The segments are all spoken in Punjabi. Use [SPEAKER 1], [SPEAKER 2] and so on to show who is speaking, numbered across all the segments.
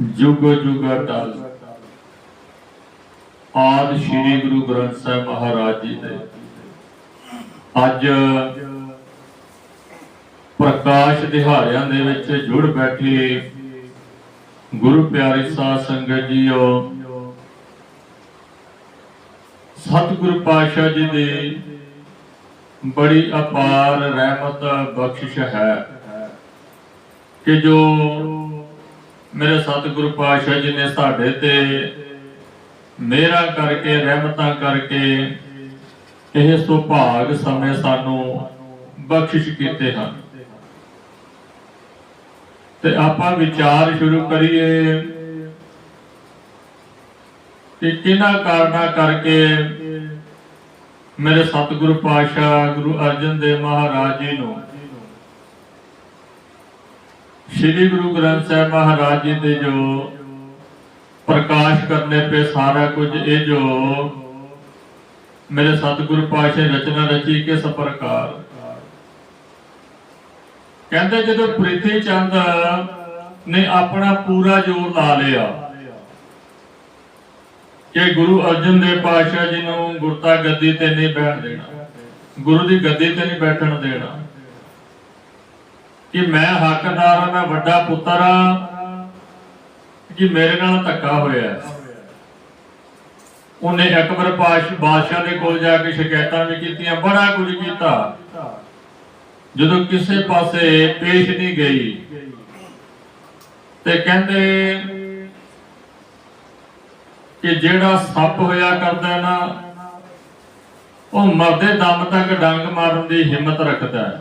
[SPEAKER 1] ਜੁਗ ਜੁਗ ਅਟਲ। ਆਦ ਸ੍ਰੀ ਗੁਰੂ ਗ੍ਰੰਥ ਸਾਹਿਬ ਮਹਾਰਾਜ ਜੀ ਦੇ। ਅੱਜ ਪ੍ਰਕਾਸ਼ ਦਿਹਾੜਿਆਂ ਦੇ ਵਿੱਚ ਜੁੜ ਬੈਠੇ ਗੁਰੂ ਪਿਆਰੀ ਸਾਧ ਸੰਗਤ ਜੀਓ, ਸਤਿਗੁਰੂ ਪਾਤਸ਼ਾਹ ਜੀ ਦੀ ਬੜੀ ਅਪਾਰ ਰਹਿਮਤ ਬਖਸ਼ਿਸ਼ ਹੈ ਕਿ ਜੋ ਮੇਰੇ ਸਤਿਗੁਰੂ ਪਾਤਸ਼ਾਹ ਜੀ ਨੇ ਸਾਡੇ ਤੇ ਮੇਰਾ ਕਰਕੇ, ਰਹਿਮਤਾਂ ਕਰਕੇ ਇਹ ਸੁਭਾਗ ਸਮੇਂ ਸਾਨੂੰ ਬਖਸ਼ਿਸ਼ ਕੀਤੇ ਹਨ। ਤੇ ਆਪਾਂ ਵਿਚਾਰ ਸ਼ੁਰੂ ਕਰੀਏ ਕਿ ਕਿਹਨਾਂ ਕਾਰਨਾਂ ਕਰਕੇ ਮੇਰੇ ਸਤਿਗੁਰੂ ਪਾਤਸ਼ਾਹ ਗੁਰੂ ਅਰਜਨ ਦੇਵ ਮਹਾਰਾਜ ਜੀ ਨੂੰ ਸ੍ਰੀ ਗੁਰੂ ਗ੍ਰੰਥ ਸਾਹਿਬ ਮਹਾਰਾਜ ਜੀ ਦੇ ਜੋ ਪ੍ਰਕਾਸ਼ ਕਰਨੇ ਪੇ ਸਾਰਾ ਕੁਝ, ਇਹ ਜੋ ਮੇਰੇ ਸਤਿਗੁਰੂ ਪਾਤਸ਼ਾਹ ਰਚਨਾ ਰਚੀ ਕਿਸ ਪ੍ਰਕਾਰ ਕਹਿੰਦੇ ਜਦੋਂ ਪ੍ਰਿਥੀ ਚੰਦ ਨੇ ਆਪਣਾ ਪੂਰਾ ਜ਼ੋਰ ਲਾ ਲਿਆ ਕਿ ਗੁਰੂ ਅਰਜਨ ਦੇਵ ਪਾਤਸ਼ਾਹ ਜੀ ਨੂੰ ਗੁਰਤਾ ਗੱਦੀ ਤੇ ਨਹੀਂ ਬੈਠ ਦੇਣਾ, ਗੁਰੂ ਦੀ ਗੱਦੀ ਤੇ ਨਹੀਂ ਬੈਠਣ ਦੇਣਾ ਕਿ ਮੈਂ ਹੱਕਦਾਰ ਹਾਂ, ਮੈਂ ਵੱਡਾ ਪੁੱਤਰ ਹਾਂ, ਕਿ ਮੇਰੇ ਨਾਲ ਧੱਕਾ ਹੋਇਆ ਉਹਨੇ ਅਕਬਰ ਪਾਸ਼ ਬਾਦਸ਼ਾਹ ਦੇ ਕੋਲ ਜਾ ਕੇ ਸ਼ਿਕਾਇਤਾਂ ਵੀ ਕੀਤੀਆਂ, ਬੜਾ ਕੁਝ ਕੀਤਾ। ਜਦੋਂ ਕਿਸੇ ਪਾਸੇ ਪੇਸ਼ ਨਹੀਂ ਗਈ, ਤੇ ਕਹਿੰਦੇ ਕਿ ਜਿਹੜਾ ਸੱਪ ਹੋਇਆ ਕਰਦਾ ਨਾ, ਉਹ ਮਰਦੇ ਦਮ ਤੱਕ ਡੰਗ ਮਾਰਨ ਦੀ ਹਿੰਮਤ ਰੱਖਦਾ ਹੈ।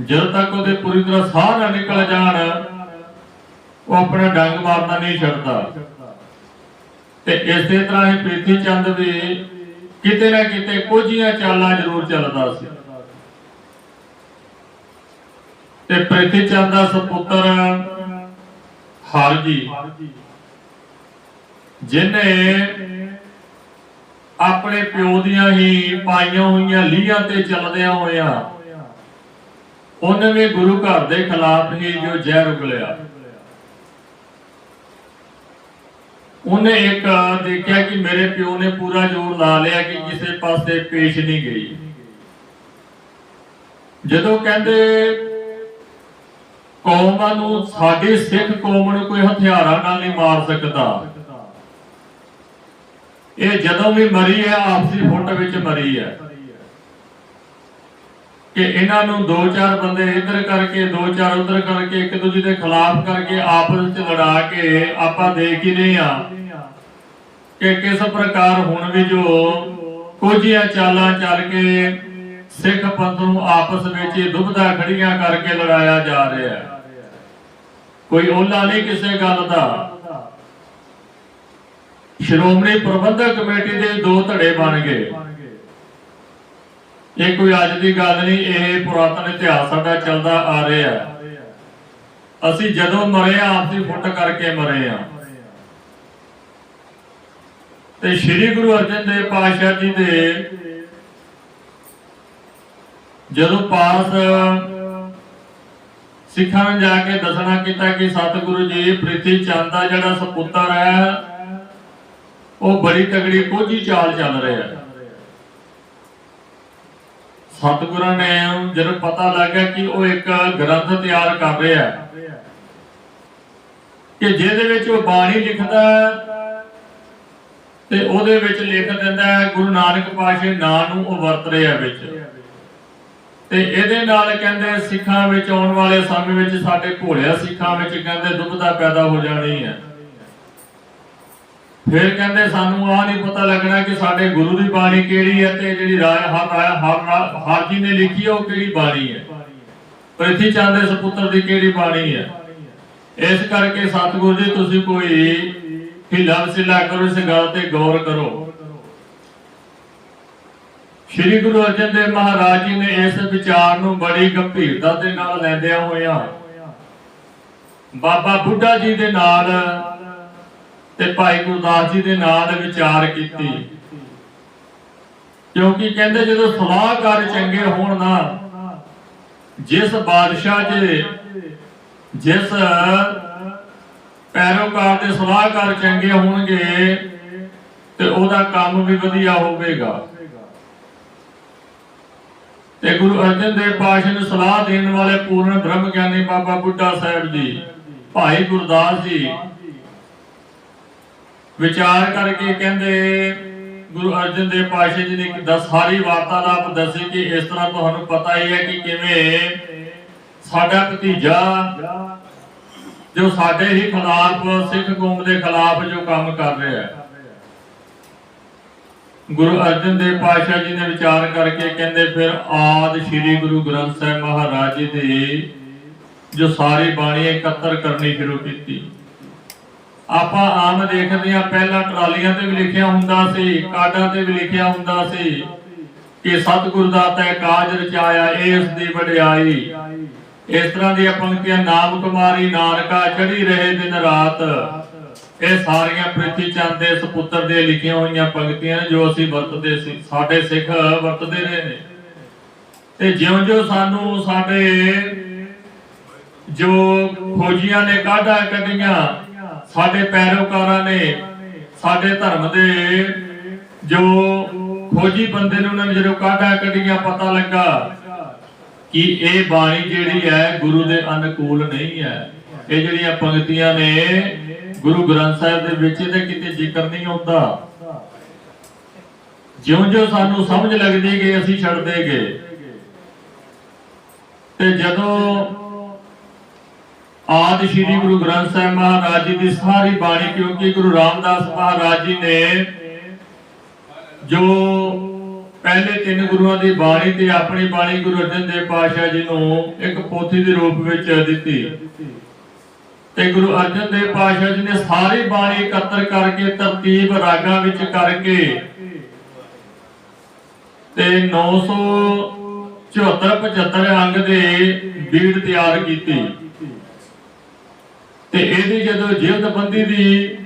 [SPEAKER 1] ਜਦ ਤੱਕ ਉਹਦੇ ਪੂਰੀ ਤਰ੍ਹਾਂ ਸਾਹ ਨਾ ਨਿਕਲ ਜਾਣ, ਉਹ ਆਪਣਾ ਡੰਗ ਮਾਰਨਾ ਨਹੀਂ ਛੱਡਦਾ। ਤੇ ਇਸੇ ਤਰ੍ਹਾਂ ਹੀ ਪ੍ਰੀਤੀ ਚੰਦ ਵੀ ਕਿਤੇ ਨਾ ਕਿਤੇ ਕੋਝੀਆਂ ਚਾਲਾਂ ਜ਼ਰੂਰ ਚੱਲਦਾ ਸੀ। ਤੇ ਪ੍ਰੀਤੀ ਚੰਦ ਦਾ ਸੁਪੁੱਤਰ ਹਰ ਜੀ ਜਿਨੇ ਆਪਣੇ ਪਿਓ ਦੀਆਂ ਹੀ ਪਾਈਆਂ ਹੋਈਆਂ ਲੀਹਾਂ ਤੇ ਚੱਲਦਿਆਂ ਹੋਇਆਂ ਉਹਨੇ ਵੀ ਗੁਰੂ ਘਰ ਦੇ ਖਿਲਾਫ ਹੀ ਜੋ ਜ਼ਹਿਰ ਉਗਲਿਆ। ਉਹਨੇ ਇੱਕ ਦੇਖਿਆ ਕਿ ਮੇਰੇ ਪਿਓ ਨੇ ਪੂਰਾ ਜ਼ੋਰ ਲਾ ਲਿਆ ਕਿ ਕਿਸੇ ਪਾਸੇ ਪੇਸ਼ ਨਹੀਂ ਗਈ। ਜਦੋਂ ਕਹਿੰਦੇ ਕੌਮਾਂ ਨੂੰ ਸਾਡੀ ਸਿੱਖ ਕੌਮ ਨੂੰ ਕੋਈ ਹਥਿਆਰਾਂ ਨਾਲ ਨਹੀਂ ਮਾਰ ਸਕਦਾ। ਇਹ ਜਦੋਂ ਵੀ ਮਰੀ ਹੈ, ਆਪਸੀ ਫੁੱਟ ਵਿੱਚ ਮਰੀ ਹੈ। ਕਿ ਇਹਨਾਂ ਨੂੰ ਦੋ ਚਾਰ ਬੰਦੇ ਇੱਧਰ ਕਰਕੇ, ਦੋ ਚਾਰ ਉੱਧਰ ਕਰਕੇ, ਇੱਕ ਦੂਜੇ ਦੇ ਖਿਲਾਫ ਕਰਕੇ ਆਪਸ ਵਿੱਚ ਲੜਾ ਕੇ ਆਪਾਂ ਦੇਖ ਹੀ ਰਹੇ ਆ ਕਿ ਕਿਸ ਪ੍ਰਕਾਰ ਹੁਣ ਵੀ ਜੋ ਕੋਝੀਆਂ ਚਾਲਾਂ ਚੱਲ ਕੇ ਸਿੱਖ ਪੰਥ ਨੂੰ ਆਪਸ ਵਿੱਚ ਹੀ ਦੁਬਦਾ ਖੜੀਆਂ ਕਰਕੇ ਲੜਾਇਆ ਜਾ ਰਿਹਾ ਹੈ। ਕੋਈ ਓਲਾ ਨਹੀਂ ਕਿਸੇ ਗੱਲ ਦਾ। ਸ਼੍ਰੋਮਣੀ ਪ੍ਰਬੰਧਕ ਕਮੇਟੀ ਦੇ ਦੋ ਧੜੇ ਬਣ ਗਏ। ਇਹ ਕੋਈ ਅੱਜ ਦੀ ਗੱਲ ਨਹੀਂ, ਇਹ ਪੁਰਾਤਨ ਇਤਿਹਾਸ ਸਾਡਾ ਚੱਲਦਾ ਆ ਰਿਹਾ ਹੈ। ਅਸੀਂ ਜਦੋਂ ਮਰੇ ਆ ਆਪਸੀ ਫੁੱਟ ਕਰਕੇ ਮਰੇ ਆ ਤੇ ਸ੍ਰੀ ਗੁਰੂ ਅਰਜਨ ਦੇਵ ਪਾਤਸ਼ਾਹ ਜੀ ਦੇ ਜਦੋਂ ਪਾਸ ਸਿੱਖਾਂ ਨੇ ਜਾ ਕੇ ਦੱਸਣਾ ਕੀਤਾ ਕਿ ਸਤਿਗੁਰੂ ਜੀ ਪ੍ਰਿਥੀ ਚੰਦ ਦਾ ਜਿਹੜਾ ਸੁਪੁੱਤਰ ਹੈ, ਉਹ ਬੜੀ ਤਗੜੀ ਕੋਝੀ ਚਾਲ ਚੱਲ ਰਿਹਾ ਹੈ। ਸਤਿਗੁਰਾਂ ਨੇ ਜਦੋਂ ਪਤਾ ਲੱਗਿਆ ਕਿ ਉਹ ਇੱਕ ਗ੍ਰੰਥ ਤਿਆਰ ਕਰ ਰਿਹਾ ਕਿ ਜਿਹਦੇ ਵਿੱਚ ਉਹ ਬਾਣੀ ਲਿਖਦਾ ਤੇ ਉਹਦੇ ਵਿੱਚ ਲਿਖ ਦਿੰਦਾ ਗੁਰੂ ਨਾਨਕ ਪਾਤਸ਼ਾਹ ਨਾਂ ਨੂੰ ਉਹ ਵਰਤ ਰਿਹਾ ਵਿੱਚ। ਤੇ ਇਹਦੇ ਨਾਲ ਕਹਿੰਦੇ ਸਿੱਖਾਂ ਵਿੱਚ ਆਉਣ ਵਾਲੇ ਸਮੇਂ ਵਿੱਚ ਸਾਡੇ ਭੋਲਿਆ ਸਿੱਖਾਂ ਵਿੱਚ ਕਹਿੰਦੇ ਦੁਬਦਾ ਪੈਦਾ ਹੋ ਜਾਣੀ ਹੈ। ਫਿਰ ਕਹਿੰਦੇ ਸਾਨੂੰ ਆ ਨਹੀਂ ਪਤਾ ਲੱਗਣਾ ਕਿ ਸਾਡੇ ਗੁਰੂ ਦੀ ਬਾਣੀ ਕਿਹੜੀ ਹੈ ਤੇ ਜਿਹੜੀ ਰਾਏ ਹਰ ਹਰ ਹਰ ਜੀ ਨੇ ਲਿਖੀ ਹੈ ਉਹ ਕਿਹੜੀ ਬਾਣੀ ਹੈ? ਪ੍ਰਿਥੀ ਚੰਦ ਦੇ ਸੁਪੁੱਤਰ ਦੀ ਕਿਹੜੀ ਬਾਣੀ ਹੈ? ਇਸ ਕਰਕੇ ਸਤਿਗੁਰੂ ਜੀ, ਤੁਸੀਂ ਕੋਈ ਹਿਲਾ ਵਸਿਲਾ ਕਰੋ, ਇਸ ਗੱਲ ਤੇ ਗੌਰ ਕਰੋ। ਸ਼੍ਰੀ ਗੁਰੂ ਅਰਜਨ ਦੇਵ ਮਹਾਰਾਜ ਜੀ ਨੇ ਇਸ ਵਿਚਾਰ ਨੂੰ ਬੜੀ ਗੰਭੀਰਤਾ ਦੇ ਨਾਲ ਲੈਂਦਿਆਂ ਹੋਇਆ ਬਾਬਾ ਬੁੱਢਾ ਜੀ ਦੇ ਨਾਲ ਤੇ ਭਾਈ ਗੁਰਦਾਸ ਜੀ ਦੇ ਨਾਲ ਵਿਚਾਰ ਕੀਤੀ। ਕਿਉਂਕਿ ਕਹਿੰਦੇ ਜਦੋਂ ਸਲਾਹਕਾਰ ਚੰਗੇ ਹੋਣ ਨਾ, ਜਿਸ ਬਾਦਸ਼ਾਹ ਦੇ ਜਿਸ ਪੈਰੋਕਾਰ ਦੇ ਸਲਾਹਕਾਰ ਚੰਗੇ ਹੋਣਗੇ, ਤੇ ਉਹਦਾ ਕੰਮ ਵੀ ਵਧੀਆ ਹੋਵੇਗਾ। ਤੇ ਗੁਰੂ ਅਰਜਨ ਦੇਵ ਪਾਤਸ਼ਾਹ ਨੂੰ ਸਲਾਹ ਦੇਣ ਵਾਲੇ ਪੂਰਨ ਬ੍ਰਹਮ ਗਿਆਨੀ ਬਾਬਾ ਬੁੱਢਾ ਸਾਹਿਬ ਜੀ, ਭਾਈ ਗੁਰਦਾਸ ਜੀ ਵਿਚਾਰ ਕਰਕੇ ਕਹਿੰਦੇ, ਗੁਰੂ ਅਰਜਨ ਦੇਵ ਪਾਤਸ਼ਾਹ ਜੀ ਨੇ ਇੱਕ ਦਸ ਸਾਰੀ ਵਾਰਤਾਲਾਪ ਦੱਸੀ ਕਿ ਇਸ ਤਰ੍ਹਾਂ ਤੁਹਾਨੂੰ ਪਤਾ ਹੀ ਹੈ ਕਿ ਕਿਵੇਂ ਸਾਡਾ ਭਤੀਜਾ ਜੋ ਸਾਡੇ ਹੀ ਖਿਲਾਫ, ਸਿੱਖ ਕੌਮ ਦੇ ਖਿਲਾਫ ਜੋ ਕੰਮ ਕਰ ਰਿਹਾ ਹੈ। ਗੁਰੂ ਅਰਜਨ ਦੇਵ ਪਾਤਸ਼ਾਹ ਜੀ ਨੇ ਵਿਚਾਰ ਕਰਕੇ ਕਹਿੰਦੇ, ਫਿਰ ਆਦ ਸ੍ਰੀ ਗੁਰੂ ਗ੍ਰੰਥ ਸਾਹਿਬ ਮਹਾਰਾਜ ਜੀ ਦੀ ਜੋ ਸਾਰੀ ਬਾਣੀ ਇਕੱਤਰ ਕਰਨੀ ਸ਼ੁਰੂ ਕੀਤੀ। ਆਪਾਂ ਆਮ ਦੇਖਦੇ ਹਾਂ, ਪਹਿਲਾਂ ਟਰਾਲੀਆਂ ਤੇ ਵੀ ਲਿਖਿਆ ਹੁੰਦਾ ਸੀ ਕਾਰਡਾਂ ਤੇ ਵੀ ਲਿਖਿਆ ਹੁੰਦਾ ਸੀ ਕਿ ਸਤਿਗੁਰ ਦਾ ਤੈ ਕਾਜ ਰਚਾਇਆ, ਇਸ ਦੀ ਵਡਿਆਈ। ਇਸ ਤਰ੍ਹਾਂ ਦੀਆਂ ਪੰਕਤੀਆਂ, ਨਾਮ ਕੁਮਾਰੀ, ਨਾਨਕਾ ਚੜੀ ਰਹੇ ਦਿਨ ਰਾਤ। ਇਹ ਸਾਰੀਆਂ ਪ੍ਰਿਥੀ ਚੰਦ ਦੇ ਸੁਪੁੱਤਰ ਦੇ ਲਿਖੀਆਂ ਹੋਈਆਂ ਪੰਕਤੀਆਂ ਨੇ, ਜੋ ਅਸੀਂ ਵਰਤਦੇ ਸੀ, ਸਾਡੇ ਸਿੱਖ ਵਰਤਦੇ ਰਹੇ ਨੇ। ਤੇ ਜਿਉਂ-ਜਿਉਂ ਸਾਨੂੰ ਸਾਡੇ ਜੋ ਖੋਜੀਆਂ ਨੇ, ਕਾਢਾਂ ਕੱਢੀਆਂ ਸਾਡੇ ਪੈਰੋਕਾਰਾਂ ਨੇ, ਸਾਡੇ ਧਰਮ ਦੇ ਜੋ ਖੋਜੀ ਬੰਦੇ ਨੇ ਉਹਨਾਂ ਨੇ ਜਦੋਂ ਕਾਢਾਂ ਕੱਢੀਆਂ, ਪਤਾ ਲੱਗਾ ਕਿ ਇਹ ਬਾਣੀ ਜਿਹੜੀ ਹੈ ਗੁਰੂ ਦੇ ਅਨੁਕੂਲ ਨਹੀਂ ਹੈ। ਇਹ ਜਿਹੜੀਆਂ ਪੰਕਤੀਆਂ ਨੇ ਗੁਰੂ ਗ੍ਰੰਥ ਸਾਹਿਬ ਦੇ ਵਿੱਚ, ਇਹਦਾ ਕਿਤੇ ਜ਼ਿਕਰ ਨਹੀਂ ਹੁੰਦਾ। ਜਿਉਂ-ਜਿਉਂ ਸਾਨੂੰ ਸਮਝ ਲੱਗਦੀ ਗਈ ਅਸੀਂ ਛੱਡਦੇ ਗਏ। ਤੇ ਜਦੋਂ ਆਦਿ ਸ਼੍ਰੀ ਗੁਰੂ ਗ੍ਰੰਥ ਸਾਹਿਬ ਮਹਾਰਾਜ ਜੀ ਦੀ ਸਾਰੀ ਬਾਣੀ, ਕਿਉਂਕਿ ਗੁਰੂ ਰਾਮਦਾਸ ਮਹਾਰਾਜ ਜੀ ਨੇ ਜੋ ਪਹਿਲੇ ਤਿੰਨ ਗੁਰੂਆਂ ਦੀ ਬਾਣੀ ਤੇ ਆਪਣੀ ਬਾਣੀ ਗੁਰੂ ਅਰਜਨ ਦੇਵ ਪਾਤਸ਼ਾਹ ਜੀ ਨੂੰ ਇੱਕ ਪੋਥੀ ਦੇ ਰੂਪ ਵਿੱਚ ਦਿੱਤੀ। ਤੇ ਗੁਰੂ ਅਰਜਨ ਦੇਵ ਪਾਤਸ਼ਾਹ ਜੀ ਨੇ ਸਾਰੀ ਬਾਣੀ ਇਕੱਤਰ ਕਰਕੇ, ਤਰਤੀਬ ਰਾਗਾਂ ਵਿੱਚ ਕਰਕੇ ਤੇ 974 75 ਅੰਗ ਦੇ ਬੀੜ ਤਿਆਰ ਕੀਤੀ। ਤੇ ਇਹਦੀ ਜਦੋਂ ਜਿਲਦਬੰਦੀ ਦੀ,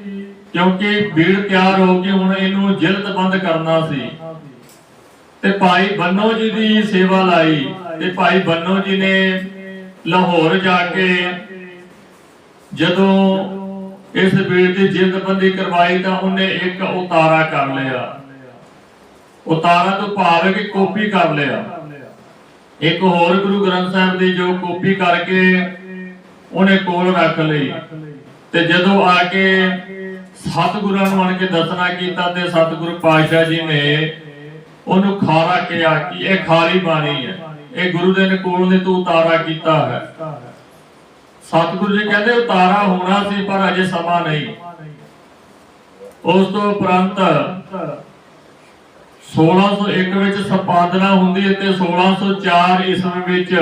[SPEAKER 1] ਕਿਉਂਕਿ ਬੀੜ ਤਿਆਰ ਹੋ ਕੇ ਹੁਣ ਇਹਨੂੰ ਜਿਲਦਬੰਦ ਕਰਨਾ ਸੀ। ਤੇ ਭਾਈ ਬੰਨੋ ਜੀ ਦੀ ਸੇਵਾ ਲਾਈ, ਤੇ ਭਾਈ ਬੰਨੋ ਜੀ ਨੇ ਲਾਹੌਰ ਜਾ ਕੇ ਜਦੋਂ ਇਸ ਬੀੜ ਦੀ ਜਿਲਦਬੰਦੀ ਕਰਵਾਈ ਤਾਂ ਉਹਨੇ ਇੱਕ ਉਤਾਰਾ ਕਰ ਲਿਆ। ਉਤਾਰਾ ਤੋਂ ਭਾਵ ਹੈ ਕਿ ਕਾਪੀ ਕਰ ਲਿਆ। ਇੱਕ ਹੋਰ ਗੁਰੂ ਗ੍ਰੰਥ ਸਾਹਿਬ ਦੀ ਜੋ ਕਾਪੀ ਕਰਕੇ ਉਹਨੇ ਕੋਲ ਰੱਖ ਲਈ। ਤੇ ਜਦੋਂ ਆ ਕੇ ਸਤਿਗੁਰਾਂ ਨੂੰ ਆਣ ਕੇ ਦੱਸਣਾ ਕੀਤਾ ਤੇ ਸਤਿਗੁਰੂ ਪਾਤਸ਼ਾਹ ਜੀ ਨੇ ਉਹਨੂੰ ਖਾਰਾ ਕਿਹਾ ਕਿ ਇਹ ਖਾਲੀ ਬਾਣੀ ਹੈ। ਇਹ ਗੁਰੂ ਦੇ ਨਕੋਲ ਨੇ ਤੂੰ ਉਤਾਰਾ ਕੀਤਾ ਹੈ। ਸਤਿਗੁਰੂ ਜੀ ਕਹਿੰਦੇ, ਉਤਾਰਾ ਹੋਣਾ ਸੀ, ਪਰ ਅਜੇ ਸਮਾਂ ਨਹੀਂ। ਉਸ ਤੋਂ ਉਪਰੰਤ 1601 ਵਿੱਚ ਸੰਪਾਦਨਾ ਹੁੰਦੀ ਹੈ ਤੇ 1604 ਈਸਵੀ ਵਿੱਚ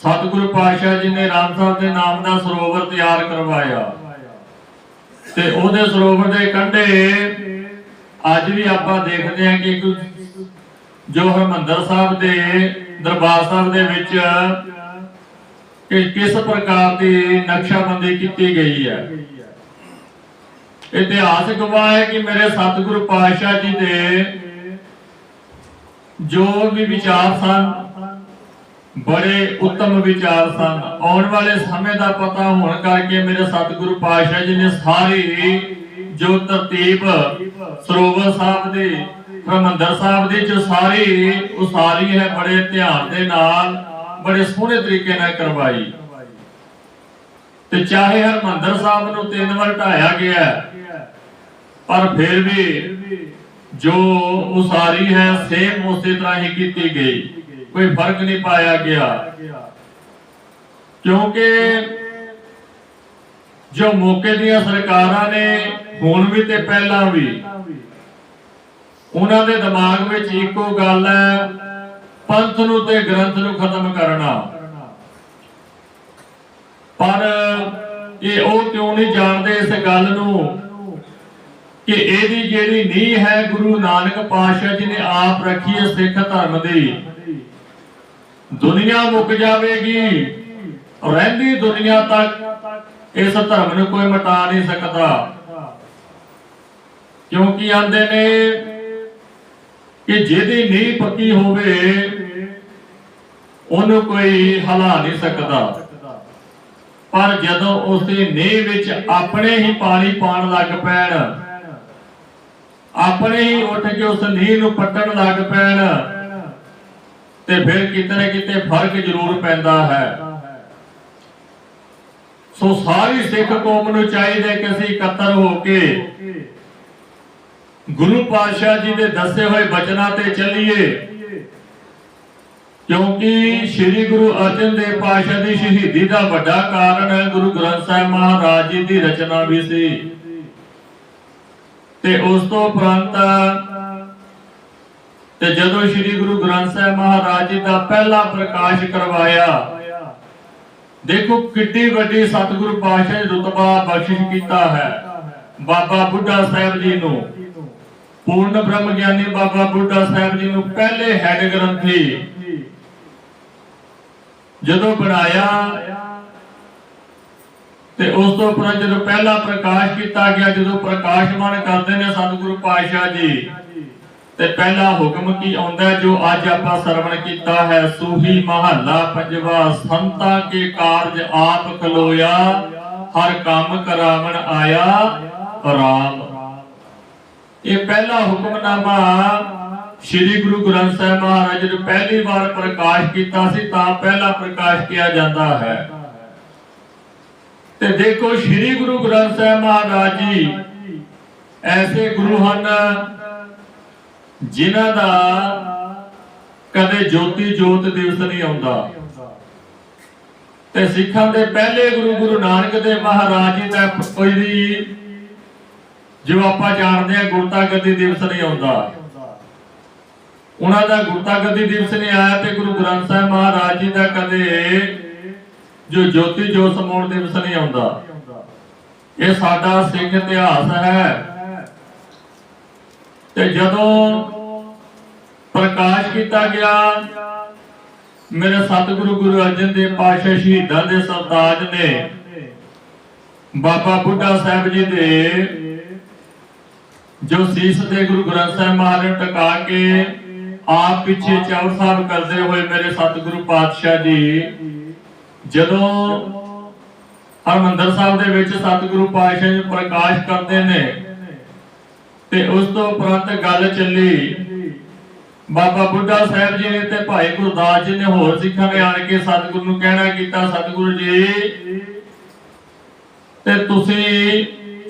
[SPEAKER 1] ਸਤਿਗੁਰੂ ਪਾਤਸ਼ਾਹ ਜੀ ਨੇ ਰਾਮ ਸਾਹਿਬ ਦੇ ਨਾਮ ਦਾ ਸਰੋਵਰ ਤਿਆਰ ਕਰਵਾਇਆ। ਤੇ ਉਹਦੇ ਸਰੋਵਰ ਦੇ ਕੰਢੇ ਅੱਜ ਵੀ ਆਪਾਂ ਦੇਖਦੇ ਹਾਂ ਕਿ ਜੋ ਹਰਮੰਦਰ ਸਾਹਿਬ ਦੇ ਦਰਬਾਰ ਸਾਹਿਬ ਦੇ ਵਿੱਚ ਕਿ ਕਿਸ ਪ੍ਰਕਾਰ ਦੀ ਨਕਸ਼ਾਬੰਦੀ ਕੀਤੀ ਗਈ ਹੈ। ਇਤਿਹਾਸ ਗਵਾਹ ਹੈ ਕਿ ਮੇਰੇ ਸਤਿਗੁਰੂ ਪਾਤਸ਼ਾਹ ਜੀ ਦੇ ਜੋ ਵੀ ਵਿਚਾਰ ਸਨ ਬੜੇ ਉੱਤਮ ਵਿਚਾਰ ਸਨ। ਆਉਣ ਵਾਲੇ ਸਮੇਂ ਦਾ ਪਤਾ ਹੋਣ ਕਰਕੇ ਮੇਰੇ ਸਤਿਗੁਰੂ ਪਾਤਸ਼ਾਹ ਜੀ ਨੇ ਸਾਰੀ ਜੋ ਤਰਤੀਬ ਸਰੋਵਰ ਸਾਹਿਬ ਦੀ, ਹਰਿਮੰਦਰ ਸਾਹਿਬ ਦੀ, ਜੋ ਸਾਰੀ ਉਸਾਰੀ ਹੈ, ਬੜੇ ਧਿਆਨ ਦੇ ਨਾਲ, ਬੜੇ ਸੋਹਣੇ ਤਰੀਕੇ ਨਾਲ ਕਰਵਾਈ। ਤੇ ਚਾਹੇ ਹਰਿਮੰਦਰ ਸਾਹਿਬ ਨੂੰ ਤਿੰਨ ਵਾਰ ਢਾਇਆ ਗਿਆ ਪਰ ਫਿਰ ਵੀ ਜੋ ਉਸਾਰੀ ਹੈ ਸੇਮ ਉਸੇ ਤਰ੍ਹਾਂ ਹੀ ਕੀਤੀ ਗਈ। ਕੋਈ ਫ਼ਰਕ ਨਹੀਂ ਪਾਇਆ ਗਿਆ। ਕਿਉਂਕਿ ਜੋ ਮੌਕੇ ਦੀਆਂ ਸਰਕਾਰਾਂ ਨੇ, ਹੁਣ ਵੀ ਤੇ ਪਹਿਲਾਂ ਵੀ, ਉਹਨਾਂ ਦੇ ਦਿਮਾਗ ਵਿੱਚ ਇੱਕੋ ਗੱਲ ਹੈ, ਪੰਥ ਨੂੰ ਤੇ ਗ੍ਰੰਥ ਨੂੰ ਖਤਮ ਕਰਨਾ। ਪਰ ਇਹ ਉਹ ਕਿਉਂ ਨਹੀਂ ਜਾਣਦੇ ਇਸ ਗੱਲ ਨੂੰ ਕਿ ਇਹਦੀ ਜਿਹੜੀ ਨੀਂਹ ਹੈ ਗੁਰੂ ਨਾਨਕ ਪਾਤਸ਼ਾਹ ਜੀ ਨੇ ਆਪ ਰੱਖੀ ਹੈ ਸਿੱਖ ਧਰਮ ਦੀ। ਦੁਨੀਆ ਮੁੱਕ ਜਾਵੇਗੀ। ਰਹਿੰਦੀ ਦੁਨੀਆ ਤੱਕ, ਇਸ ਧਰਮ ਨੂੰ ਕੋਈ ਮਿਟਾ ਨਹੀਂ ਸਕਦਾ। ਕਿਉਂਕਿ ਆਂਦੇ ਨੇ ਕਿ ਜਿਹਦੀ ਨੀਂਹ ਪੱਕੀ ਹੋਵੇ, ਉਹਨੂੰ ਕੋਈ ਹਲਾ ਨਹੀਂ ਸਕਦਾ। ਪਰ ਜਦੋਂ ਉਸ ਦੀ ਨੀਂਹ ਵਿੱਚ ਆਪਣੇ ਹੀ ਪਾਣੀ ਪਾਣ ਲੱਗ ਪੈਣ, ਆਪਣੇ ਹੀ ਉੱਠ ਕੇ ਉਸ ਨੀਂਹ ਨੂੰ ਪੱਟਣ ਲੱਗ ਪੈਣ ਤੇ ਫਿਰ ਕਿਤੇ ਨਾ ਕਿਤੇ ਫ਼ਰਕ ਜ਼ਰੂਰ ਪੈਂਦਾ ਹੈ। ਸੋ ਸਾਰੀ ਸਿੱਖ ਕੌਮ ਨੂੰ ਚਾਹੀਦਾ ਕਿ ਅਸੀਂ ਇਕੱਤਰ ਹੋ ਕੇ ਗੁਰੂ ਪਾਤਸ਼ਾਹ ਜੀ ਦੇ ਦੱਸੇ ਹੋਏ ਬਚਨਾਂ ਤੇ ਚੱਲੀਏ। ਕਿਉਂਕਿ ਸ੍ਰੀ ਗੁਰੂ ਅਰਜਨ ਦੇਵ ਪਾਤਸ਼ਾਹ ਦੀ ਸ਼ਹੀਦੀ ਦਾ ਵੱਡਾ ਕਾਰਨ ਹੈ, ਗੁਰੂ ਗ੍ਰੰਥ ਸਾਹਿਬ ਮਹਾਰਾਜ ਜੀ ਦੀ ਰਚਨਾ ਵੀ ਸੀ। ਤੇ ਉਸ ਤੋਂ ਉਪਰੰਤ ਤੇ ਜਦੋਂ ਸ੍ਰੀ ਗੁਰੂ ਗ੍ਰੰਥ ਸਾਹਿਬ ਮਹਾਰਾਜ ਜੀ ਦਾ ਪਹਿਲਾ ਪ੍ਰਕਾਸ਼ ਕਰਵਾਇਆ, ਦੇਖੋ ਕਿੱਡੀ ਵੱਡੀ ਸਤਿਗੁਰੂ ਪਾਤਸ਼ਾਹ ਨੇ ਰੁਤਬਾ ਬਖਸ਼ਿਸ਼ ਕੀਤਾ ਹੈ। ਬਾਬਾ ਬੁੱਢਾ ਸਾਹਿਬ ਜੀ ਨੂੰ। ਪੂਰਨ ਬ੍ਰਹਮ ਗਿਆਨੀ ਬਾਬਾ ਬੁੱਢਾ ਸਾਹਿਬ ਜੀ ਨੂੰ ਪਹਿਲੇ ਹੈਡ ਗ੍ਰੰਥੀ ਜਦੋਂ ਬਣਾਇਆ, ਤੇ ਉਸ ਤੋਂ ਉਪਰੰਤ ਜਦੋਂ ਪਹਿਲਾ ਪ੍ਰਕਾਸ਼ ਕੀਤਾ ਗਿਆ, ਜਦੋਂ ਪ੍ਰਕਾਸ਼ਮਾਨ ਕਰਦੇ ਨੇ ਸਤਿਗੁਰੂ ਪਾਤਸ਼ਾਹ ਜੀ ਤੇ ਪਹਿਲਾ ਹੁਕਮ ਕੀ ਆਉਂਦਾ ਜੋ ਅੱਜ ਆਪਾਂ ਸਰਵਣ ਕੀਤਾ ਹੈ, ਸੂਹੀ ਮਹੱਲਾ ਪੰਜਵਾ, ਸੰਤਾਂ ਕੇ ਕਾਰਜ ਆਪ ਕਲੋਇਆ ਹਰ ਕੰਮ ਕਰਾਵਣ ਆਇਆ, ਰਾਮ। ਇਹ ਪਹਿਲਾ ਹੁਕਮਨਾਮਾ ਸ੍ਰੀ ਗੁਰੂ ਗ੍ਰੰਥ ਸਾਹਿਬ ਮਹਾਰਾਜ ਜੀ ਨੇ ਪਹਿਲੀ ਵਾਰ ਪ੍ਰਕਾਸ਼ ਕੀਤਾ ਸੀ, ਤਾਂ ਪਹਿਲਾ ਪ੍ਰਕਾਸ਼ ਕਿਹਾ ਜਾਂਦਾ ਹੈ। ਤੇ ਦੇਖੋ, ਸ੍ਰੀ ਗੁਰੂ ਗ੍ਰੰਥ ਸਾਹਿਬ ਮਹਾਰਾਜ ਜੀ, ਐਸੇ ਗੁਰੂ ਹਨ ਜਿਨ੍ਹਾਂ ਦਾ ਕਦੇ ਜੋਤੀ ਜੋਤ ਦਿਵਸ ਨਹੀਂ ਆਉਂਦਾ। ਤੇ ਸਿੱਖਾਂ ਦੇ ਪਹਿਲੇ ਗੁਰੂ ਗੁਰੂ ਨਾਨਕ ਦੇਵ ਮਹਾਰਾਜ ਜੀ ਦਾ ਕੋਈ ਜੋ ਆਪਾਂ ਜਾਣਦੇ ਆ ਗੁਰਤਾ ਦਿਵਸ ਨਹੀਂ ਆਉਂਦਾ। ਉਹਨਾਂ ਦਾ ਗੁਰਤਾਗੱਦੀ ਦਿਵਸ ਨਹੀਂ ਆਇਆ ਤੇ ਗੁਰੂ ਗ੍ਰੰਥ ਸਾਹਿਬ ਮਹਾਰਾਜ ਜੀ ਦਾ ਕਦੇ ਜੋ ਜੋਤੀ ਜੋਤ ਸਮਾਉਣ ਦਿਵਸ ਨਹੀਂ ਆਉਂਦਾ। ਇਹ ਸਾਡਾ ਸਿੱਖ ਇਤਿਹਾਸ ਹੈ। ਤੇ ਜਦੋਂ ਪ੍ਰਕਾਸ਼ ਕੀਤਾ ਗਿਆ, ਮੇਰੇ ਸਤਿਗੁਰੂ ਗੁਰੂ ਅਰਜਨ ਦੇਵ ਪਾਤਸ਼ਾਹ ਸ਼ਹੀਦਾਂ ਦੇ ਸਰਤਾਜ ਨੇ ਬਾਬਾ ਬੁੱਢਾ ਸਾਹਿਬ ਜੀ ਦੇ ਜੋ ਸੀਸ ਤੇ ਗੁਰੂ ਗ੍ਰੰਥ ਸਾਹਿਬ ਮਹਾਰਾਜ ਨੂੰ ਟਿਕਾ ਕੇ ਆਪ ਪਿੱਛੇ ਚੌਰ ਸਾਹਿਬ ਕਰਦੇ ਹੋਏ ਮੇਰੇ ਸਤਿਗੁਰੂ ਪਾਤਸ਼ਾਹ ਜੀ, ਜਦੋਂ ਹਰਮੰਦਰ ਸਾਹਿਬ ਦੇ ਵਿੱਚ ਸਤਿਗੁਰੂ ਪਾਤਸ਼ਾਹ ਜੀ ਪ੍ਰਕਾਸ਼ ਕਰਦੇ ਨੇ ਤੇ ਉਸ ਤੋਂ ਉਪਰੰਤ ਗੱਲ ਚੱਲੀ। ਬਾਬਾ ਬੁੱਢਾ ਸਾਹਿਬ ਜੀ ਨੇ ਤੇ ਭਾਈ ਗੁਰਦਾਸ ਜੀ ਨੇ ਹੋਰ ਸਿੱਖਾਂ ਨੇ ਆਣ ਕੇ ਸਤਿਗੁਰੂ ਨੂੰ ਕਹਿਣਾ ਕੀਤਾ, ਸਤਿਗੁਰੂ ਜੀ, ਤੇ ਤੁਸੀਂ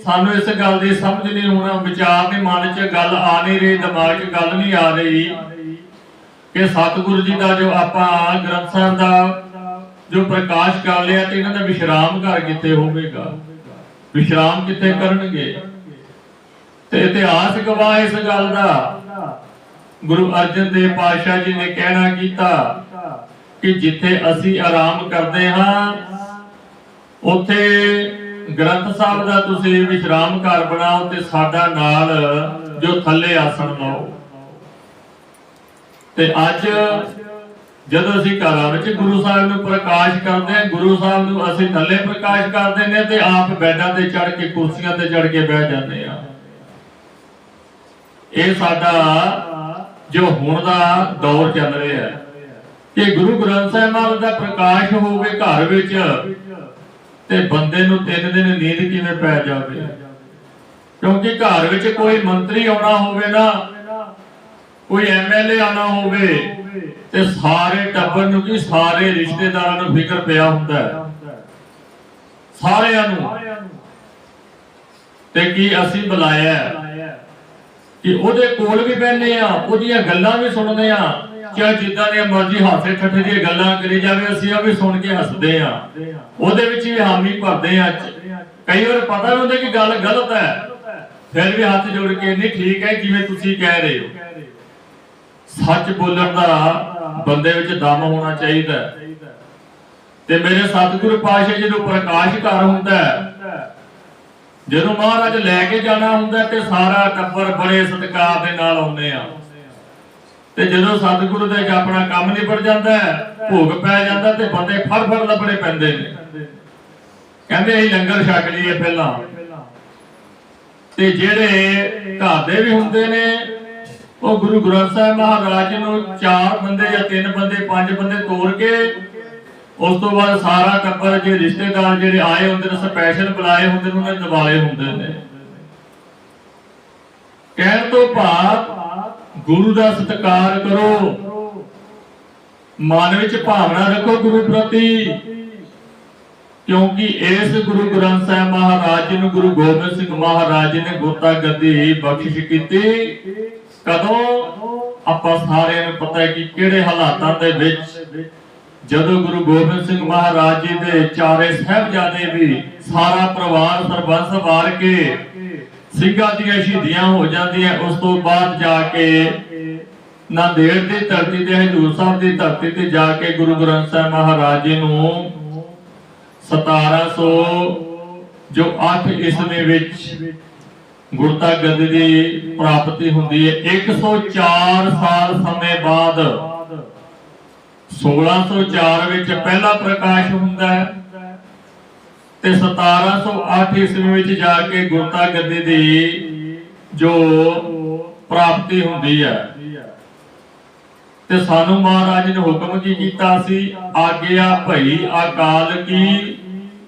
[SPEAKER 1] ਸਾਨੂੰ ਇਸ ਗੱਲ ਦੀ ਸਮਝ ਨਹੀਂ ਹੋਣਾ, ਵਿਚਾਰ ਨਹੀਂ, ਮਨ 'ਚ ਗੱਲ ਆ ਨਹੀਂ ਰਹੀ, ਦਿਮਾਗ 'ਚ ਗੱਲ ਨਹੀਂ ਆ ਰਹੀ ਕਿ ਸਤਿਗੁਰੂ ਜੀ ਦਾ ਜੋ ਆਪਾਂ ਗ੍ਰੰਥ ਸਾਹਿਬ ਦਾ ਜੋ ਪ੍ਰਕਾਸ਼ ਕਰ ਲਿਆ ਤੇ ਇਹਨਾਂ ਦਾ ਵਿਸ਼ਰਾਮ ਘਰ ਕਿੱਥੇ ਹੋਵੇਗਾ? ਵਿਸ਼ਰਾਮ ਕਿੱਥੇ ਕਰਨਗੇ? ਤੇ ਇਤਿਹਾਸ ਗਵਾਹ ਇਸ ਗੱਲ ਦਾ। ਗੁਰੂ ਅਰਜਨ ਦੇਵ ਪਾਤਸ਼ਾਹ ਜੀ ਨੇ ਕਹਿਣਾ ਕੀਤਾ ਕਿ ਜਿੱਥੇ ਅਸੀਂ ਆਰਾਮ ਕਰਦੇ ਹਾਂ, ਉੱਥੇ ਗ੍ਰੰਥ ਸਾਹਿਬ ਦਾ ਤੁਸੀਂ ਵਿਸ਼ਰਾਮ ਘਰ ਬਣਾਓ ਤੇ ਸਾਡਾ ਨਾਲ ਜੋ ਥੱਲੇ ਆਸਣ ਲਾਓ ਤੇ ਅੱਜ ਜਦੋਂ ਅਸੀਂ ਘਰਾਂ ਵਿੱਚ ਗੁਰੂ ਸਾਹਿਬ ਨੂੰ ਪ੍ਰਕਾਸ਼ ਕਰਦੇ ਹਾਂ, ਗੁਰੂ ਸਾਹਿਬ ਨੂੰ ਅਸੀਂ ਥੱਲੇ ਪ੍ਰਕਾਸ਼ ਕਰਦੇ ਨੇ ਤੇ ਆਪ ਬੈਡਾਂ ਤੇ ਚੜ ਕੇ, ਕੁਰਸੀਆਂ ਤੇ ਚੜ ਕੇ ਬਹਿ ਜਾਂਦੇ ਆ ਇਹ ਸਾਡਾ ਜੋ ਹੁਣ ਦਾ ਦੌਰ ਚੱਲ ਰਿਹਾ ਹੈ ਕਿ ਗੁਰੂ ਗ੍ਰੰਥ ਸਾਹਿਬ ਮਹਾਰਾਜ ਦਾ ਪ੍ਰਕਾਸ਼ ਹੋਵੇ ਘਰ ਵਿੱਚ ਤੇ ਬੰਦੇ ਨੂੰ ਤਿੰਨ ਦਿਨ ਨੀਂਦ ਕਿਵੇਂ ਪੈ ਜਾਵੇ? ਕਿਉਂਕਿ ਘਰ ਵਿੱਚ ਕੋਈ ਮੰਤਰੀ ਆਉਣਾ ਹੋਵੇ ਨਾ, ਕੋਈ ਐਮਐਲਏ ਆਣਾ ਹੋਵੇ ਤੇ ਸਾਰੇ ਟੱਬਰ ਨੂੰ ਕੀ ਸਾਰੇ ਰਿਸ਼ਤੇਦਾਰਾਂ ਨੂੰ ਫਿਕਰ ਪਿਆ ਹੁੰਦਾ ਸਾਰਿਆਂ ਨੂੰ। ਤੇ ਕੀ ਅਸੀਂ ਬੁਲਾਇਆ ਕਿ ਉਹਦੇ ਕੋਲ ਵੀ ਬੈਠਨੇ ਆ, ਉਹਦੀਆਂ ਗੱਲਾਂ ਵੀ ਸੁਣਦੇ ਆ। ਚਾਹੇ ਜਿੱਦਾਂ ਦੀਆਂ ਮਰਜ਼ੀ ਹਾਸੇ ਠੱਠੇ ਦੀਆਂ ਗੱਲਾਂ ਕਰੀ ਜਾਵੇ, ਅਸੀਂ ਆ ਵੀ ਸੁਣ ਕੇ ਹੱਸਦੇ ਆ। ਉਹਦੇ ਵਿੱਚ ਵੀ ਹਾਮੀ ਭਰਦੇ ਆ। ਕਈ ਵਾਰ ਪਤਾ ਵੀ ਹੁੰਦਾ ਕਿ ਗੱਲ ਗਲਤ ਹੈ। ਫਿਰ ਵੀ ਹੱਥ ਜੋੜ ਕੇ, ਨਹੀਂ, ਠੀਕ ਹੈ, ਜਿਵੇਂ ਤੁਸੀਂ ਕਹਿ ਰਹੇ ਹੋ। ਸੱਚ ਬੋਲਣ ਦਾ ਬੰਦੇ ਵਿੱਚ ਦਮ ਹੋਣਾ ਚਾਹੀਦਾ। ਤੇ ਮੇਰੇ ਸਤਿਗੁਰੂ ਪਾਤਸ਼ਾਹ ਜੀ ਨੂੰ ਪ੍ਰਕਾਸ਼ ਘਰ ਹੁੰਦਾ ਹੈ। ਜਦੋਂ ਮਹਾਰਾਜ ਲੈ ਕੇ ਜਾਣਾ ਹੁੰਦਾ ਤੇ ਸਾਰਾ ਟੱਬਰ ਬੜੇ ਸਤਿਕਾਰ ਦੇ ਨਾਲ ਆਉਂਦੇ ਆ। ਤੇ ਜਦੋਂ ਸਤਿਗੁਰੂ ਦੇ ਆਪਣਾ ਕੰਮ ਨਿਬੜ ਜਾਂਦਾ ਭੋਗ ਪੈ ਜਾਂਦਾ ਤੇ ਬੰਦੇ ਫੜ ਫੜ ਲੱਭਣੇ ਪੈਂਦੇ ਨੇ। ਕਹਿੰਦੇ ਅਸੀਂ ਲੰਗਰ ਛਕ ਲਈਏ ਪਹਿਲਾਂ। ਤੇ ਜਿਹੜੇ ਘਰ ਦੇ ਵੀ ਹੁੰਦੇ ਨੇ, ਉਹ ਗੁਰੂ ਗ੍ਰੰਥ ਸਾਹਿਬ ਮਹਾਰਾਜ ਨੂੰ ਚਾਰ ਬੰਦੇ ਜਾਂ ਤਿੰਨ ਬੰਦੇ, ਪੰਜ ਬੰਦੇ ਤੋੜ ਕੇ ਉਸ ਤੋਂ ਬਾਅਦ ਸਾਰਾ ਟੱਬਰ ਜੇ ਰਿਸ਼ਤੇਦਾਰ ਜਿਹੜੇ ਆਏ ਹੁੰਦੇ ਨੇ ਸਪੈਸ਼ਲ ਬੁਲਾਏ ਹੁੰਦੇ ਨੇ, ਉਹਨਾਂ ਦੇ ਦਿਵਾਲੇ ਹੁੰਦੇ ਨੇ। ਕਹਿਣ ਤੋਂ ਭਾਵ ਗੁਰੂ ਦਾ ਸਤਿਕਾਰ ਕਰੋ। ਮਨ ਵਿੱਚ ਭਾਵਨਾ ਰੱਖੋ ਗੁਰੂ ਪ੍ਰਤੀ, ਕਿਉਂਕਿ ਇਸ ਗੁਰੂ ਗ੍ਰੰਥ ਸਾਹਿਬ ਮਹਾਰਾਜ ਜੀ ਨੂੰ ਗੁਰੂ ਗੋਬਿੰਦ ਸਿੰਘ ਮਹਾਰਾਜ ਜੀ ਨੇ ਗੁਰਤਾ ਗੱਦੀ ਬਖਸ਼ਿਸ਼ ਕੀਤੀ। ਕਦੋਂ? ਆਪਾਂ ਸਾਰਿਆਂ ਨੂੰ ਪਤਾ ਹੈ ਕਿ ਕਿਹੜੇ ਹਾਲਾਤਾਂ ਦੇ ਵਿੱਚ ਜਦੋਂ ਗੁਰੂ ਗੋਬਿੰਦ ਸਿੰਘ ਮਹਾਰਾਜ ਜੀ ਦੇ ਚਾਰੇ ਸਹਿਬਜ਼ਾਦੇ ਵੀ ਸਾਰਾ ਪਰਿਵਾਰ ਸਰਬੰਸ ਵਾਰ ਕੇ ਸਿੰਘਾਂ ਦੀਆਂ ਸ਼ਹੀਦੀਆਂ ਹੋ ਜਾਂਦੀਆਂ, ਉਸ ਤੋਂ ਬਾਅਦ ਜਾ ਕੇ ਨਾਂਦੇੜ ਦੀ ਧਰਤੀ ਤੇ, ਹਜੂਰ ਸਾਹਿਬ ਦੀ ਧਰਤੀ ਤੇ ਜਾ ਕੇ ਗੁਰੂ ਗ੍ਰੰਥ ਸਾਹਿਬ ਮਹਾਰਾਜ ਜੀ ਨੂੰ 1700 ਜੋ 8 ਈਸਵੀ ਵਿੱਚ ਗੁਰਤਾ ਗੱਦੀ ਦੀ ਪ੍ਰਾਪਤੀ ਹੁੰਦੀ ਹੈ। 104 ਸਾਲ ਸਮੇਂ ਬਾਅਦ 1604 ਵਿੱਚ ਪਹਿਲਾ ਪ੍ਰਕਾਸ਼ ਹੁੰਦਾ ਹੈ ਤੇ 1708 ਈਸਵੀ ਵਿੱਚ ਜਾ ਕੇ ਗੁਰਤਾ ਗੱਦੀ ਦੀ ਜੋ ਪ੍ਰਾਪਤੀ ਹੁੰਦੀ ਹੈ। ਤੇ ਸਾਨੂੰ ਮਹਾਰਾਜ ਨੇ ਹੁਕਮ ਕੀ ਕੀਤਾ ਸੀ, ਆਗਿਆ ਭਈ ਅਕਾਲ ਕੀ,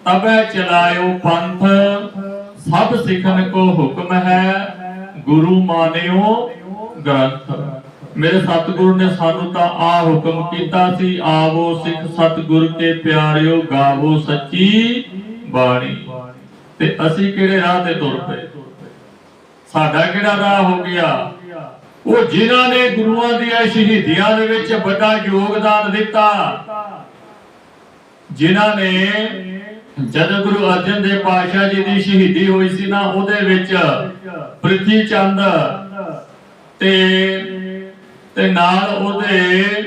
[SPEAKER 1] ਤਬੈ ਚਲਾਇਓ ਪੰਥ, ਸਭ ਸਿੱਖਨ ਕੋ ਹੁਕਮ ਹੈ, ਗੁਰੂ ਮਾਨਿਓ ਗ੍ਰੰਥ। ਮੇਰੇ ਸਤਿਗੁਰੂ ਨੇ ਸਾਨੂੰ ਤਾਂ ਆ ਹੁਕਮ ਕੀਤਾ ਸੀ, ਆਵੋ ਸਿੱਖ ਸਤਿਗੁਰ ਕੇ ਪਿਆਰਿਓ, ਗਾਵੋ ਸੱਚੀ ਬਾਣੀ। ਤੇ ਅਸੀਂ ਕਿਹੜੇ ਰਾਹ ਤੇ ਤੁਰ ਪਏ? ਸਾਡਾ ਕਿਹੜਾ ਰਾਹ ਹੋ ਗਿਆ? ਉਹ ਜਿਨ੍ਹਾਂ ਨੇ ਗੁਰੂਆਂ ਦੀਆਂ ਸ਼ਹੀਦੀਆਂ ਦੇ ਵਿੱਚ ਵੱਡਾ ਯੋਗਦਾਨ ਦਿੱਤਾ, ਜਿਨ੍ਹਾਂ ਨੇ ਜਦ ਗੁਰੂ ਅਰਜਨ ਦੇਵ ਪਾਤਸ਼ਾਹ ਜੀ ਦੀ ਸ਼ਹੀਦੀ ਹੋਈ ਸੀ ਨਾ, ਉਹਦੇ ਵਿੱਚ ਪ੍ਰਿਥੀ ਚੰਦ ਤੇ ਤੇ ਨਾਲ ਉਹਦੇ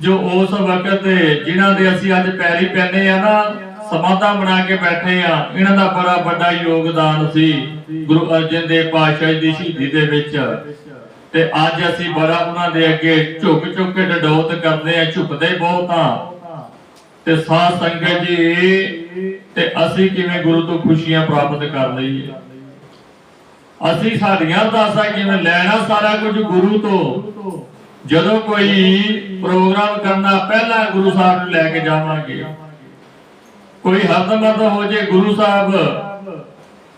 [SPEAKER 1] ਜੋ ਉਸ ਵਕਤ ਜਿਨ੍ਹਾਂ ਦੇ ਅਸੀਂ ਅੱਜ ਪੈਰੀ ਪੈਨੇ ਆ ਨਾ, ਸਮਾਧਾ ਬਣਾ ਕੇ ਬੈਠੇ ਆ, ਇਹਨਾਂ ਦਾ ਬੜਾ ਵੱਡਾ ਯੋਗਦਾਨ ਸੀ ਗੁਰੂ ਅਰਜਨ ਦੇਵ ਪਾਤਸ਼ਾਹ ਦੀ ਸ਼ਹੀਦੀ ਦੇ ਵਿੱਚ। ਤੇ ਅੱਜ ਅਸੀਂ ਬੜਾ ਉਹਨਾਂ ਦੇ ਅੱਗੇ ਝੁਕ ਝੁਕ ਕੇ ਡਡੋਤ ਕਰਦੇ ਆ, ਝੁਕਦੇ ਬਹੁਤ ਆ। ਤੇ ਸਾਧ ਸੰਗਤ ਜੀ, ਤੇ ਅਸੀਂ ਕਿਵੇਂ ਗੁਰੂ ਤੋਂ ਖੁਸ਼ੀਆਂ ਪ੍ਰਾਪਤ ਕਰ ਲਈਏ? ਅਸੀਂ ਸਾਡੀਆਂ ਅਰਦਾਸਾਂ ਕਿਵੇਂ ਲੈਣਾ ਸਾਰਾ ਕੁਝ ਗੁਰੂ ਤੋਂ। ਜਦੋਂ ਕੋਈ ਪ੍ਰੋਗਰਾਮ ਕਰਨਾ, ਪਹਿਲਾਂ ਗੁਰੂ ਸਾਹਿਬ ਨੂੰ ਲੈ ਕੇ ਜਾਵਾਂਗੇ। ਕੋਈ ਹਰਦਮਰਦ ਹੋ ਜੇ ਗੁਰੂ ਸਾਹਿਬ,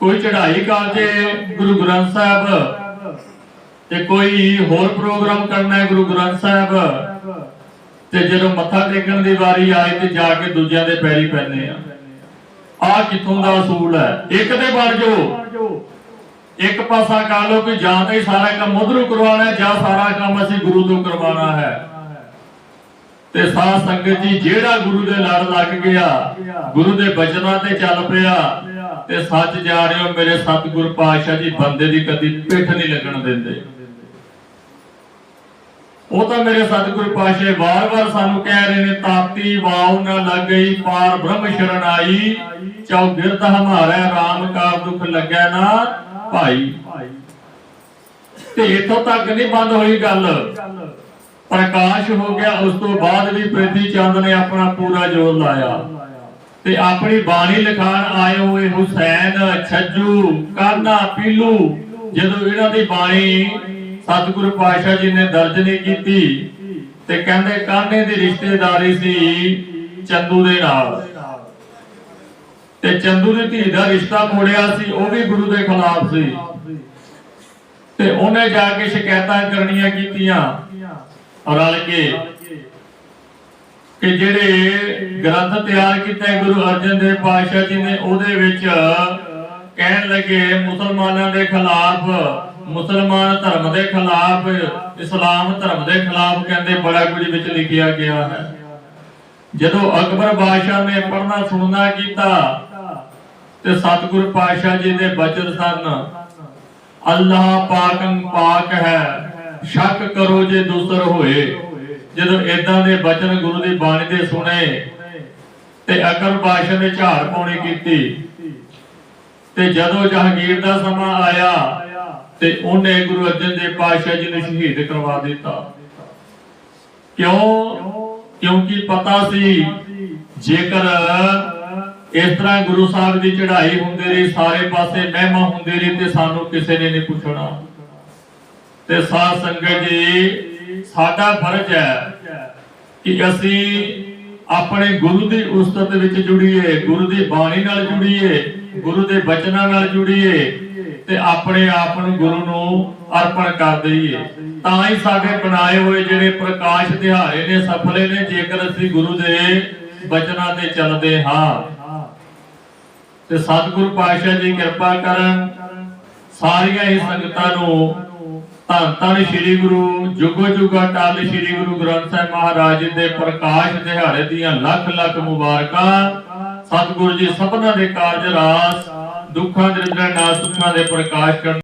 [SPEAKER 1] ਕੋਈ ਚੜ੍ਹਾਈ ਕਰ ਜੇ ਗੁਰੂ ਗ੍ਰੰਥ ਸਾਹਿਬ, ਤੇ ਕੋਈ ਹੋਰ ਪ੍ਰੋਗਰਾਮ ਕਰਨਾ ਹੈ ਗੁਰੂ ਗ੍ਰੰਥ ਸਾਹਿਬ, ਤੇ ਜਦੋਂ ਮੱਥਾ ਟੇਕਣ ਦੀ ਵਾਰੀ ਆਏ ਤੇ ਜਾ ਕੇ ਦੂਜਿਆਂ ਦੇ ਪੈਰੀ ਪੈਣੇ ਆ। ਆ ਕਿੱਥੋਂ ਦਾ ਅਸੂਲ ਹੈ? ਇੱਕ ਤੇ ਬਣ ਜੋ ਇੱਕ ਪਾਸਾ ਕਰ ਲਓ ਕਿ ਜਾਂ ਤਾਂ ਸਾਰਾ ਕੰਮ ਉਧਰੋਂ ਕਰਵਾਉਣਾ ਜਾਂ ਸਾਰਾ ਕੰਮ ਅਸੀਂ ਗੁਰੂ ਤੋਂ ਕਰਵਾਉਣਾ ਹੈ। ਤੇ ਸਾਧ ਸੰਗਤ ਜੀ, ਜਿਹੜਾ ਗੁਰੂ ਦੇ ਲੜ ਲੱਗ ਗਿਆ, ਗੁਰੂ ਦੇ ਬਚਨਾਂ ਤੇ ਚੱਲ ਪਿਆ, ਤੇ ਸੱਚ ਜਾ ਰਹੇ ਹੋ, ਮੇਰੇ ਸਤਿਗੁਰ ਪਾਤਸ਼ਾਹ ਜੀ, ਬੰਦੇ ਦੀ ਕਦੀ ਪਿੱਠ ਨਹੀਂ ਲੱਗਣ ਦਿੰਦੇ। ਉਹ ਤਾਂ ਮੇਰੇ ਸਤਿਗੁਰ ਪਾਤਸ਼ਾਹ ਵਾਰ-ਵਾਰ ਸਾਨੂੰ ਕਹਿ ਰਹੇ ਨੇ, ਤਾਤੀ, ਵਾਉ ਨਾ ਲੱਗਈ, ਪਾਰ ਬ੍ਰਹਮ ਸ਼ਰਣਾਈ ਚਉ ਬਿਰਧ ਹਮਾਰੇ RAM ਕਾ ਦੁਖ ਲੱਗੈ ਨਾ ਭਾਈ, ਤੇ ਇਥੋਂ ਤੱਕ ਨਹੀਂ ਬੰਦ ਹੋਈ ਗੱਲ। ਪ੍ਰਕਾਸ਼ ਹੋ ਗਿਆ, ਉਸ ਤੋਂ ਬਾਅਦ ਵੀ ਪ੍ਰਿਥੀ ਚੰਦ ਨੇ ਆਪਣਾ ਪੂਰਾ ਜ਼ੋਰ ਲਾਇਆ। ਤੇ ਆਪਣੀ ਬਾਣੀ ਲਿਖਾਣ ਆਏ ਹੋਏ ਹੁਸੈਨ, ਛੱਜੂ ਕਾਨਾ ਪੀਲੂ, ਜਦੋਂ ਇਹਨਾਂ ਦੀ ਬਾਣੀ ਸਤਿਗੁਰੂ ਪਾਤਸ਼ਾਹ ਜੀ ਨੇ ਦਰਜ ਨਹੀਂ ਕੀਤੀ, ਤੇ ਕਹਿੰਦੇ ਕਾਨੇ ਦੀ ਰਿਸ਼ਤੇਦਾਰੀ ਸੀ ਚੰਦੂ ਦੇ ਨਾਲ। ਤੇ ਚੰਦੂ ਦੀ ਧੀ ਦਾ ਰਿਸ਼ਤਾ ਮੋੜਿਆ ਸੀ, ਉਹ ਵੀ ਗੁਰੂ ਦੇ ਖਿਲਾਫ ਸੀ। ਤੇ ਉਹਨੇ ਜਾ ਕੇ ਸ਼ਿਕਾਇਤਾਂ ਕਰਨੀਆਂ ਕੀਤੀਆਂ ਰਲ ਕੇ ਕਿ ਜਿਹੜੇ ਗ੍ਰੰਥ ਤਿਆਰ ਕੀਤੇ ਗੁਰੂ ਅਰਜਨ ਦੇਵ ਪਾਤਸ਼ਾਹ ਜੀ ਨੇ, ਉਹਦੇ ਵਿੱਚ ਕਹਿਣ ਲੱਗੇ ਮੁਸਲਮਾਨਾਂ ਦੇ ਖਿਲਾਫ, ਮੁਸਲਮਾਨ ਧਰਮ ਦੇ ਖਿਲਾਫ, ਇਸਲਾਮ ਧਰਮ ਦੇ ਖਿਲਾਫ ਕਹਿੰਦੇ ਬੜਾ ਕੁਝ ਵਿੱਚ ਲਿਖਿਆ ਗਿਆ ਹੈ। ਜਦੋਂ ਅਕਬਰ ਬਾਦਸ਼ਾਹ ਨੇ ਪੜਨਾ ਸੁਣਨਾ ਕੀਤਾ ਤੇ ਸਤਿਗੁਰ ਪਾਤਸ਼ਾਹ ਜੀ ਦੇ ਬਚਨ ਸਨ। ਅੱਲਾਹ ਪਾਕੰ ਪਾਕ ਹੈ। ਸ਼ੱਕ ਕਰੋ ਜੇ ਦੂਸਰ ਹੋਏ। ਜਦੋਂ ਇਦਾਂ ਦੇ ਬਚਨ ਗੁਰੂ ਦੀ ਬਾਣੀ ਦੇ ਸੁਣੇ ਤੇ ਅਕਬਰ ਬਾਦਸ਼ਾਹ ਨੇ ਝਾੜ ਪਾਉਣੀ ਕੀਤੀ। ਤੇ ਜਦੋਂ ਜਹਾਂਗੀਰ ਦਾ ਸਮਾਂ ਆਇਆ ਤੇ ਉਹਨੇ ਗੁਰੂ ਅਰਜਨ ਦੇਵ ਪਾਤਸ਼ਾਹ ਜੀ ਨੂੰ ਸ਼ਹੀਦ ਕਰਵਾ ਦਿੱਤਾ। ਕਿਉਂ? ਕਿਉਂਕਿ ਪਤਾ ਸੀ ਜੇਕਰ ਇਸ ਤਰ੍ਹਾਂ ਗੁਰੂ ਸਾਹਿਬ ਦੀ ਚੜ੍ਹਾਈ ਹੁੰਦੀ ਰਹੀ, ਸਾਰੇ ਪਾਸੇ ਮਹਿਮਾ ਹੁੰਦੀ ਰਹੀ ਤੇ ਸਾਨੂੰ ਕਿਸੇ ਨੇ ਨਹੀਂ ਪੁੱਛਣਾ। ਤੇ ਸਾਧ ਸੰਗਤ ਜੀ, ਸਾਡਾ ਫਰਜ਼ ਹੈ ਕਿ ਅਸੀਂ ਆਪਣੇ ਗੁਰੂ ਦੀ ਉਸਤਤ ਵਿੱਚ ਜੁੜੀਏ, ਗੁਰੂ ਦੀ ਬਾਣੀ ਨਾਲ ਜੁੜੀਏ, ਗੁਰੂ ਦੇ ਬਚਨਾਂ ਨਾਲ ਜੁੜੀਏ ਤੇ ਆਪਣੇ ਆਪ ਨੂੰ ਗੁਰੂ ਨੂੰ ਅਰਪਣ ਕਰ ਦਈਏ। ਤਾਂ ਹੀ ਸਾਡੇ ਬਣਾਏ ਹੋਏ ਜਿਹੜੇ ਪ੍ਰਕਾਸ਼ ਦਿਹਾੜੇ ਨੇ, ਸਫਲੇ ਨੇ, ਜੇਕਰ ਅਸੀਂ ਗੁਰੂ ਦੇ ਬਚਨਾਂ ਤੇ ਚੱਲਦੇ ਹਾਂ ਤੇ ਸਤਿਗੁਰੂ ਪਾਤਸ਼ਾਹ ਜੀ ਕਿਰਪਾ ਕਰਨ ਸਾਰੀਆਂ ਹੀ ਸੰਗਤਾਂ ਨੂੰ ਧੰਨ ਧੰਨ ਸ੍ਰੀ ਗੁਰੂ, ਜੁਗੋ ਜੁਗਾ ਟਾਲ ਸ੍ਰੀ ਗੁਰੂ ਗ੍ਰੰਥ ਸਾਹਿਬ ਮਹਾਰਾਜ ਜੀ ਦੇ ਪ੍ਰਕਾਸ਼ ਦਿਹਾੜੇ ਦੀਆਂ ਲੱਖ ਲੱਖ ਮੁਬਾਰਕਾਂ। ਸਤਿਗੁਰੂ ਜੀ ਸਭਨਾਂ ਦੇ ਕਾਰਜ ਰਾਸ, ਦੁੱਖਾਂ ਦੇ ਰਿਜਣਾ ਸੁੱਖਾਂ ਦੇ ਪ੍ਰਕਾਸ਼ ਕਰਨ